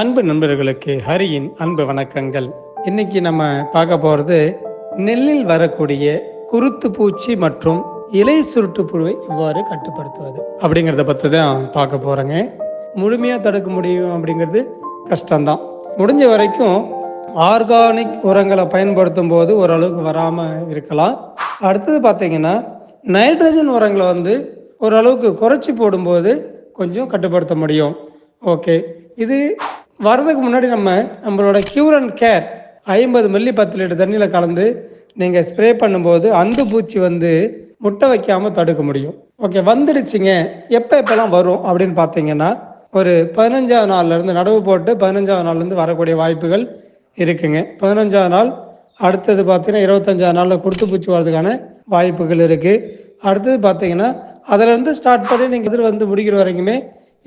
அன்பு நண்பர்களுக்கு ஹரியின் அன்பு வணக்கங்கள். இன்னைக்கு நம்ம பார்க்க போகிறது நெல்லில் வரக்கூடிய குருத்து பூச்சி மற்றும் இலை சுருட்டு புழுவை இவ்வாறு கட்டுப்படுத்துவது அப்படிங்கிறத பற்றி தான் பார்க்க போகிறேங்க முழுமையாக தடுக்க முடியும் அப்படிங்கிறது கஷ்டம்தான். முடிஞ்ச வரைக்கும் ஆர்கானிக் உரங்களை பயன்படுத்தும் போது ஓரளவுக்கு வராமல் இருக்கலாம். அடுத்தது பார்த்தீங்கன்னா நைட்ரஜன் உரங்களை வந்து ஓரளவுக்கு குறைச்சி போடும்போது கொஞ்சம் கட்டுப்படுத்த முடியும். ஓகே. இது வர்றதுக்கு முன்னாடி நம்ம நம்மளோட கியூர் அண்ட் கேர் ஐம்பது மில்லி பத்து லிட்டர் தண்ணியில் கலந்து நீங்கள் ஸ்ப்ரே பண்ணும்போது அந்து பூச்சி வந்து முட்டை வைக்காமல் தடுக்க முடியும். ஓகே வந்துடுச்சிங்க. எப்போ எப்போல்லாம் வரும் அப்படின்னு பார்த்தீங்கன்னா ஒரு பதினஞ்சாவது நாள்லேருந்து நடவு போட்டு பதினஞ்சாவது நாள்லேருந்து வரக்கூடிய வாய்ப்புகள் இருக்குங்க. பதினஞ்சாவது நாள் அடுத்தது பார்த்தீங்கன்னா இருபத்தஞ்சாவது நாளில் கொடுத்து பூச்சி வர்றதுக்கான வாய்ப்புகள் இருக்குது அடுத்தது பார்த்தீங்கன்னா அதிலேருந்து ஸ்டார்ட் பண்ணி நீங்கள் எதிர் வந்து முடிக்கிற வரைக்குமே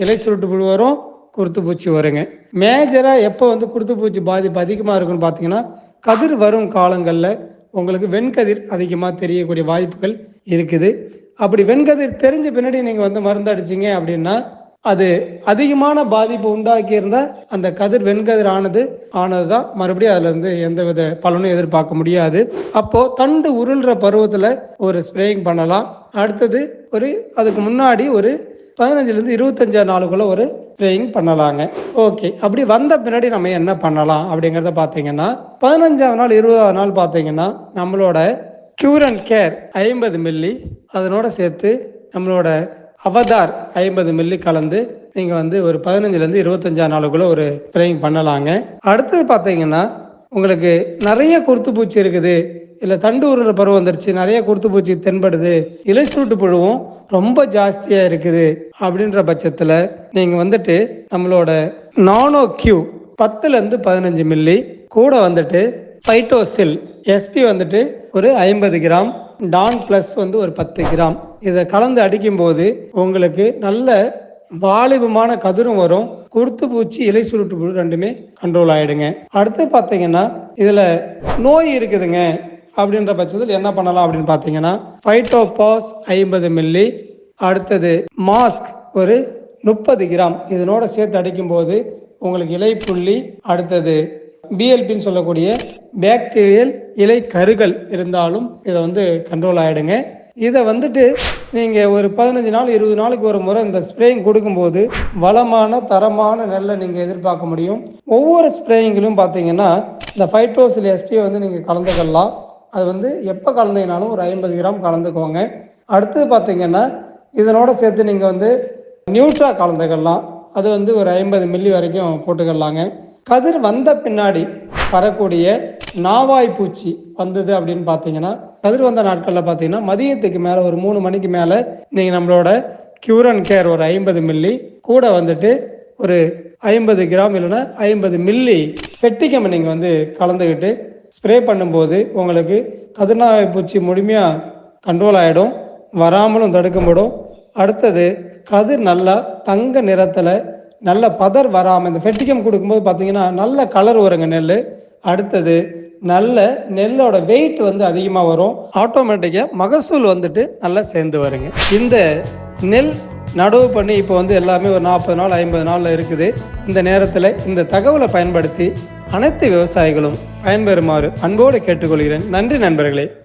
இலை சுருட்டு புழு வரும். குருத்து பூச்சி வருங்க. மேஜராக எப்போ வந்து குருத்து பூச்சி பாதிப்பு அதிகமாக இருக்குன்னு பார்த்தீங்கன்னா கதிர் வரும் காலங்களில் உங்களுக்கு வெண்கதிர் அதிகமாக தெரியக்கூடிய வாய்ப்புகள் இருக்குது. அப்படி வெண்கதிர் தெரிஞ்ச பின்னாடி நீங்கள் வந்து மருந்து அடிச்சிங்க அப்படின்னா அது அதிகமான பாதிப்பு உண்டாக்கி இருந்தால் அந்த கதிர் வெண்கதிர் ஆனது ஆனது தான் மறுபடியும் அதுல இருந்து எந்தவித பலனும் எதிர்பார்க்க முடியாது. அப்போ தண்டு உருள்ற பருவத்தில் ஒரு ஸ்ப்ரேயிங் பண்ணலாம். அடுத்தது ஒரு அதுக்கு முன்னாடி ஒரு பதினஞ்சுலேருந்து இருபத்தஞ்சாறு நாளுக்குள்ள ஒரு ப்ரேயிங் பண்ணலாங்க. ஓகே அப்படி வந்த பின்னாடி நம்ம என்ன பண்ணலாம் அப்படிங்கிறத பார்த்தீங்கன்னா பதினஞ்சாவது நாள் இருபதாவது நாள் பார்த்தீங்கன்னா நம்மளோட கியூர் அண்ட் கேர் ஐம்பது மில்லி அதனோட சேர்த்து நம்மளோட அவதார் ஐம்பது மில்லி கலந்து நீங்கள் வந்து ஒரு பதினஞ்சுலேருந்து இருபத்தஞ்சாம் நாளுக்குள்ள ஒரு ட்ரைங் பண்ணலாங்க. அடுத்தது பார்த்தீங்கன்னா உங்களுக்கு நிறைய குருத்து பூச்சி இருக்குது. இல்லை தண்டு உருள பருவம் வந்துருச்சு நிறைய குருத்து பூச்சி தென்படுது. இலை சூட்டு புழுவும் ரொம்ப ஜாஸ்தியாக இருக்குது அப்படின்ற பட்சத்தில் நீங்கள் வந்துட்டு நம்மளோட நானோ கியூ பத்துலேருந்து பதினஞ்சு மில்லி கூட வந்துட்டு ஃபைட்டோசில் எஸ்பி வந்துட்டு ஒரு ஐம்பது கிராம் டான் ப்ளஸ் வந்து ஒரு பத்து கிராம். இதை கலந்து அடிக்கும்போது உங்களுக்கு நல்ல வாலிபமான கதிரும் வரும். குருத்து பூச்சி இலை சுருட்டு ரெண்டுமே கண்ட்ரோல் ஆயிடுங்க. அடுத்து பார்த்தீங்கன்னா இதில் நோய் இருக்குதுங்க. அப்படின்ற பட்சத்தில் என்ன பண்ணலாம் அப்படின்னு பார்த்தீங்கன்னா ஃபைட்டோபாஸ் ஐம்பது மில்லி அடுத்தது மாஸ்க் ஒரு முப்பது கிராம். இதனோட சேர்த்து அடிக்கும்போது உங்களுக்கு இலை புள்ளி அடுத்தது பிஎல்பின்னு சொல்லக்கூடிய பேக்டீரியல் இலை கருகள் இருந்தாலும் இதை வந்து கண்ட்ரோல் ஆகிடுங்க இதை வந்துட்டு நீங்கள் ஒரு பதினஞ்சு நாள் இருபது நாளைக்கு ஒரு முறை இந்த ஸ்ப்ரேயிங் கொடுக்கும்போது வளமான தரமான நெல்லை நீங்கள் எதிர்பார்க்க முடியும். ஒவ்வொரு ஸ்ப்ரேயிங்கிலும் பார்த்தீங்கன்னா இந்த ஃபைட்டோசில் எஸ்பியை வந்து நீங்கள் கலந்துக்கலாம். அது வந்து எப்போ கலந்தீங்கனாலும் ஒரு ஐம்பது கிராம் கலந்துக்கோங்க. அடுத்தது பார்த்தீங்கன்னா இதனோட சேர்த்து நீங்கள் வந்து நியூட்ரா கலந்துக்கலாம். அது வந்து ஒரு ஐம்பது மில்லி வரைக்கும் போட்டுக்கலாங்க. கதிர் வந்த பின்னாடி வரக்கூடிய நாவாய் பூச்சி வந்தது அப்படின்னு பார்த்தீங்கன்னா கதிர் வந்த நாட்களில் பார்த்தீங்கன்னா மதியத்துக்கு மேலே ஒரு மூணு மணிக்கு மேலே நீங்கள் நம்மளோட கியூரன் கேர் ஒரு ஐம்பது மில்லி கூட வந்துட்டு ஒரு ஐம்பது கிராம் இல்லைன்னா ஐம்பது மில்லி ஃபெட்டிகம் நீங்கள் வந்து கலந்துக்கிட்டு ஸ்ப்ரே பண்ணும்போது உங்களுக்கு கதிர்நாய் பூச்சி முழுமையாக கண்ட்ரோல் ஆகிடும் வராமலும் தடுக்கப்படும். அடுத்தது கதிர் நல்லா தங்க நிறத்தில் நல்ல பதர் வராமல் இந்த ஃபெட்டிகம் கொடுக்கும்போது பார்த்தீங்கன்னா நல்ல கலர் வருங்க நெல் அடுத்தது நல்ல நெல்லோட வெயிட் வந்து அதிகமாக வரும். ஆட்டோமேட்டிக்காக மகசூல் வந்துட்டு நல்லா சேர்ந்து வருங்க. இந்த நெல் நடவு பண்ணி இப்போ வந்து எல்லாமே ஒரு நாற்பது நாள் ஐம்பது நாளில் இருக்குது. இந்த நேரத்தில் இந்த தகவலை பயன்படுத்தி அனைத்து விவசாயிகளும் பயன்பெறுமாறு அன்போடு கேட்டுக்கொள்கிறேன். நன்றி நண்பர்களே.